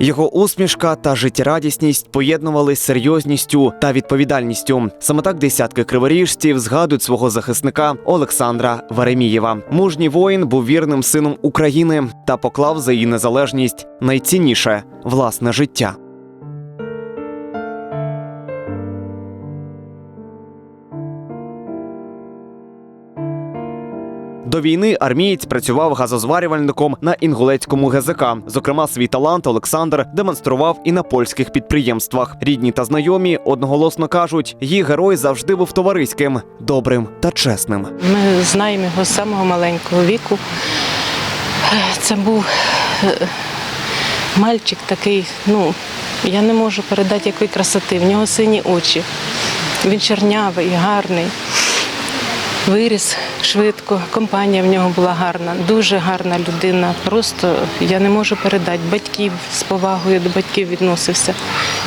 Його усмішка та життєрадісність поєднували з серйозністю та відповідальністю. Саме так десятки криворіжців згадують свого захисника Олександра Веремієва. Мужній воїн був вірним сином України та поклав за її незалежність найцінніше власне життя. До війни армієць працював газозварювальником на інгулецькому ГЗК. Зокрема, свій талант Олександр демонстрував і на польських підприємствах. Рідні та знайомі одноголосно кажуть, її герой завжди був товариським, добрим та чесним. Ми знаємо його з самого маленького віку. Це був е, мальчик такий, ну, я не можу передати якої красоти. В нього сині очі. Він чорнявий, гарний. Виріс швидко, компанія в нього була гарна, дуже гарна людина. Просто я не можу передати. Батьків з повагою до батьків відносився.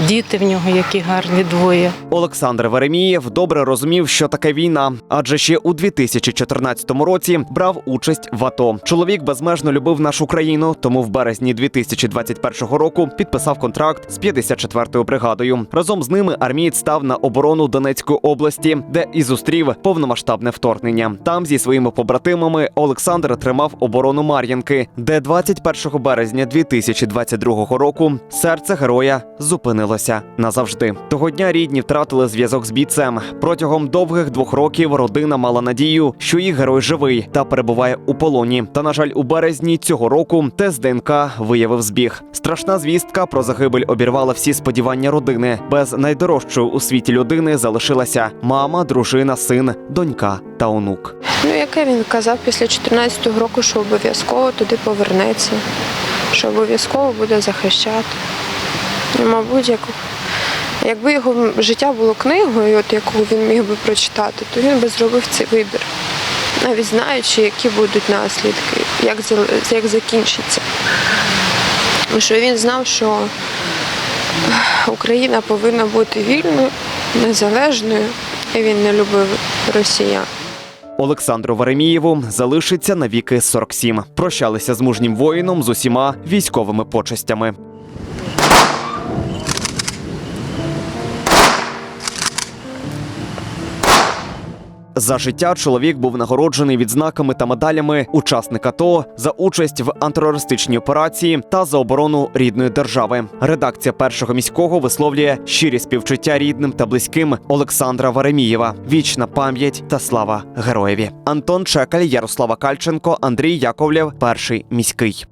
Діти в нього які гарні двоє. Олександр Веремієв добре розумів, що таке війна, адже ще у 2014 році брав участь в АТО. Чоловік безмежно любив нашу країну, тому в березні 2021 року підписав контракт з 54-ю бригадою. Разом з ними армієць став на оборону Донецької області, де і зустрів повномасштабне вторгнення. Там зі своїми побратимами Олександр тримав оборону Мар'їнки, де 21 березня 2022 року серце героя зупинилося назавжди. Того дня рідні втратили зв'язок з бійцем. Протягом довгих двох років родина мала надію, що їх герой живий та перебуває у полоні. Та на жаль, у березні цього року тест ДНК виявив збіг. Страшна звістка про загибель обірвала всі сподівання родини. Без найдорожчої у світі людини залишилася мама, дружина, син, донька та онук. Ну, яке він казав після 14-го року, що обов'язково туди повернеться, що обов'язково буде захищати. Ну, Мабуть, як, якби його життя було книгою, от яку він міг би прочитати, то він би зробив цей вибір, навіть знаючи, які будуть наслідки, як, як закінчиться. Що він знав, що Україна повинна бути вільною, незалежною, і він не любив росіян. Олександру Веремієву залишиться навіки 47. Прощалися з мужнім воїном з усіма військовими почестями. За життя чоловік був нагороджений відзнаками та медалями учасника АТО за участь в антитерористичній операції та за оборону рідної держави. Редакція першого міського висловлює щирі співчуття рідним та близьким Олександра Варемієва. Вічна пам'ять та слава героєві. Антон Чекаль, Ярослава Кальченко, Андрій Яковлєв, перший міський.